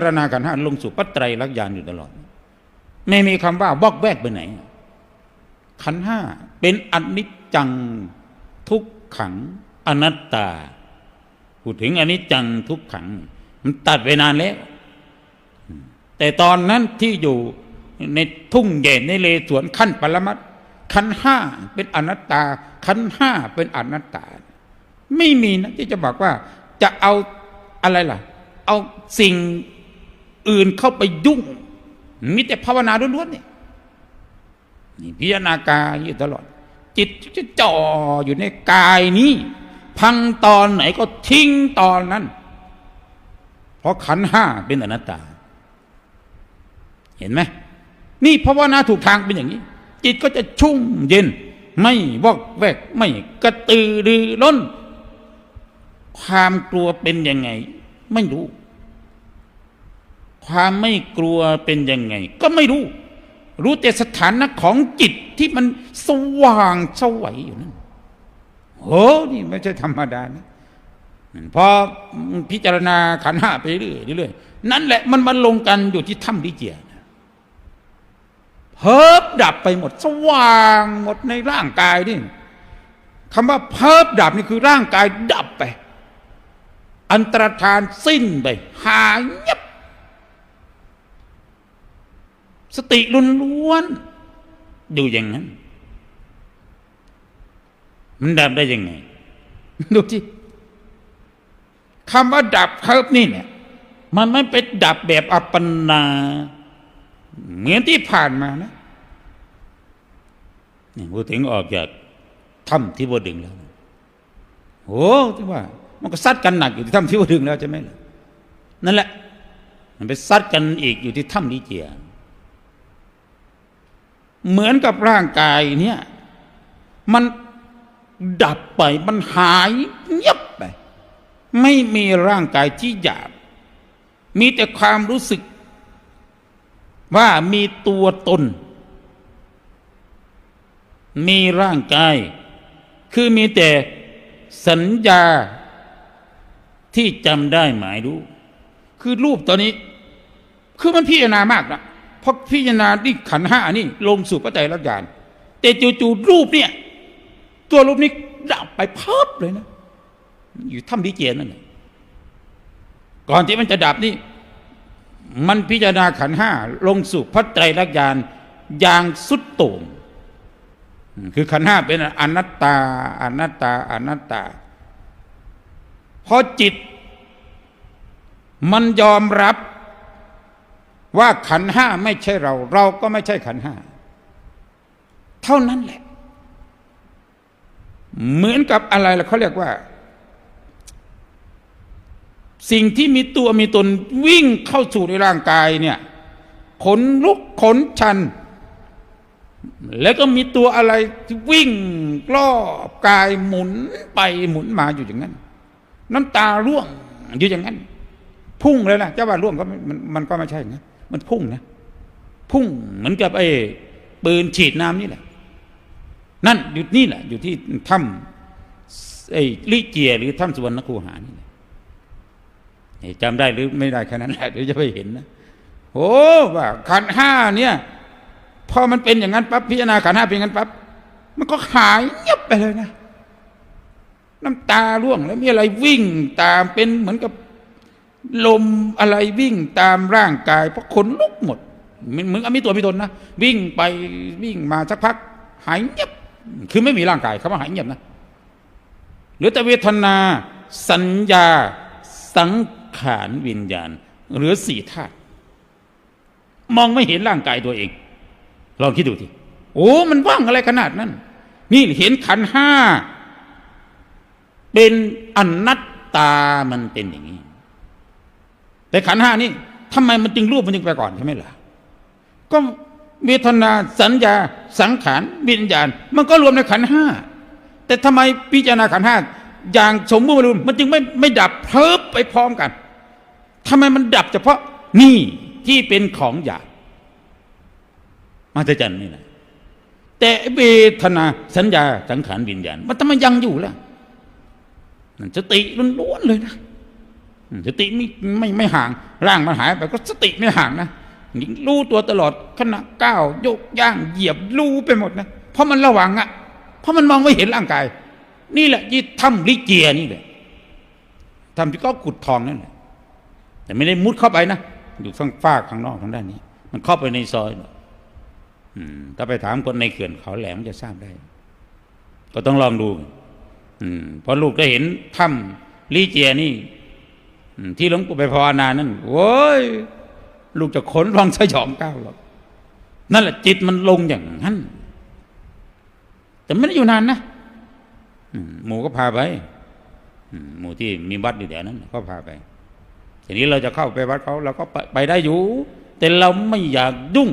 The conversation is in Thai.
ารณาขันห้าลงสู่ปัตไตรลักษณ์ญาณอยู่ตลอด ไม่มีคำว่าบอกแวกไปไหน ขันห้าเป็นอนิจจังทุกขังอนัตตา พูดถึงอนิจจังทุกขัง มันตัดไปนานแล้ว แต่ตอนนั้นที่อยู่ในทุ่งใหญ่ในเลสวนขั้นปรมัตขันห้าเป็นอนัตตา ขันห้าเป็นอนัตตา ไม่มีนะที่จะบอกว่าจะเอาอะไรล่ะ เอาสิ่ง อื่นเข้าไปยุ่ง มีแต่ภาวนาล้วนๆนี่นี่พิจารณากายอยู่ตลอด จิตจะจ่ออยู่ในกายนี้ พังตอนไหนก็ทิ้งตอนนั้น เพราะขันห้าเป็นอนัตตา เห็นไหมนี่ภาวนาถูกทางเป็นอย่างนี้ จิตก็จะชุ่มเย็น ไม่วอกแวกไม่กระตือรือร้น ความกลัวเป็นยังไง ไม่รู้ ความไม่กลัวเป็นยังไง ก็ไม่รู้ รู้แต่สถานะของจิตที่มันสว่างสวัยอยู่นั่นโอ้นี่ไม่ใช่ธรรมดานะพอพิจารณาขันห้าไปเรื่อยเรื่อยนั่นแหละมันมาลงกันอยู่ที่ถ้ำลิเจียเพิบดับไปหมดสว่างหมดในร่างกายนี่คำว่าเพิบดับนี่คือร่างกายดับไป อันตรธานสิ้นไป หายเงียบ สติลุนล้วนๆอยู่อย่างนั้น มันดับได้ยังไง ดูที่คำว่าดับเพิบนี่เนี่ย มันไม่เป็นดับแบบอัปปนา เหมือนที่ผ่านมานะนี่พูดถึงออกจากถ้ำที่บดึงแล้วโอ้ที่ว่า มันก็ซัดกันหนักอยู่ที่ถ้ำที่บดึงแล้วใช่ไหมล่ะนั่นแหละ มันไปซัดกันอีกอยู่ที่ถ้ำนี้เจีย เหมือนกับร่างกายเนี่ย มันดับไปมันหายเงียบไป ไม่มีร่างกายที่หยาบ มีแต่ความรู้สึก ว่ามีตัวตน มีร่างกาย คือมีแต่สัญญาที่จำได้หมายรู้ คือรูปตอนนี้ คือมันพิจารณามากนะ เพราะพิจารณาที่ขันห้านี่ลงสู่พระใจรักญาณแต่จู่ๆรูปเนี่ย ตัวรูปนี้ดับไปเพิบเลยนะ อยู่ถ้ำดิเจนนั่นแหละก่อนที่มันจะดับนี่ มันพิจารณาขันห้าลงสู่พระไตรลักษณ์ญาณอย่างสุดโต่งคือขันห้าเป็นอนัตตาอนัตตาอนัตตาพอจิต มันยอมรับ ว่าขันห้าไม่ใช่เรา เราก็ไม่ใช่ขันห้า เท่านั้นแหละ เหมือนกับอะไรล่ะเขาเรียกว่า สิ่งที่มีตัวมีตนวิ่งเข้าสู่ในร่างกายเนี่ยขนลุกขนชัน แล้วก็มีตัวอะไรที่วิ่งรอบกายหมุนไปหมุนมาอยู่อย่างนั้น น้ำตาร่วงอยู่อย่างนั้น พุ่งเลยนะเจ้าว่าร่วงก็มันมันก็ไม่ใช่นะ มันพุ่งนะ พุ่งเหมือนกับไอ้ปืนฉีดน้ำนี่แหละ นั่นอยู่นี่แหละ อยู่ที่ถ้ำไอ้ลิเจียหรือถ้ำสุวรรณคูหานี่แหละจำได้หรือไม่ได้แค่นั้นแหละเดี๋ยวจะไปเห็นนะโอ้ว่าขันห้าเนี่ยพอมันเป็นอย่างนั้นปั๊บพิจารณาขันห้าเป็นอย่างนั้นปั๊บมันก็หายเงียบไปเลยนะ น้ำตาร่วงแล้วมีอะไรวิ่งตามเป็นเหมือนกับ ลมอะไรวิ่งตามร่างกายเพราะขนลุกหมดเหมือนมีตัวมีตนนะวิ่งไปวิ่งมาสักพัก หายเงียบคือไม่มีร่างกายคำว่าหายเงียบนะหรือแต่เวทนา สัญญา สังขารวิญญาณ หรือสี่ธาตุมองไม่เห็นร่างกายตัวเอง ลองคิดดูทีโอ้ มันว่างอะไรขนาดนั้น นี่เห็นขันห้า เป็นอนัตตามันเป็นอย่างนี้ แต่ขันห้านี่ทำไมมันจึงรูปมันจึงไปก่อนใช่ไหมล่ะก็เวทนาสัญญาสังขารวิญญาณ มันก็รวมในขันห้าแต่ทำไมพิจารณาขันห้าอย่างสมบูรณ์มันจึงไม่ไม่ดับเพิบไปพร้อมกันทำไมมันดับเฉพาะนี่ที่เป็นของหยาบมาจะจันนี่แหละแต่เวทนาสัญญาสังขารวิญญาณ มันทำไมยังอยู่ล่ะนั่นสติล้วนๆเลยนะ สติไม่ไม่ไม่ห่างร่างมันหายไปก็สติไม่ห่างนะนี่รู้ตัวตลอดขณะก้าวยกย่างเหยียบรู้ไปหมดนะเพราะมันระวังอะเพราะมันมองไม่เห็นร่างกาย นี่แหละยี่ถ้ำลิเจียนี่แหละทำที่ก็ขุดทองนั่นแหละแต่ไม่ได้มุดเข้าไปนะอยู่ข้างฟากข้างนอกทางด้านนี้ มันเข้าไปในซอยอถ้าไปถามคนในเขื่อนเขาแหลมจะทราบได้ ก็ต้องลองดู อืมเพราะลูกได้เห็นถ้ำลีเจียนี่ ที่หลวงปู่ไปภาวนานั่นโว้ย ลูกจะขนรองสยองก้าวหรอกนั่นแหละจิตมันลงอย่างนั้น แต่ไม่ได้อยู่นานนะหมูก็พาไปหมู่ที่มีวัดอยู่แถวนั้น ก็พาไปทีนี้เราจะเข้าไปวัดเขาเราก็ไปไปได้อยู่ แต่เราไม่อยากยุ่ง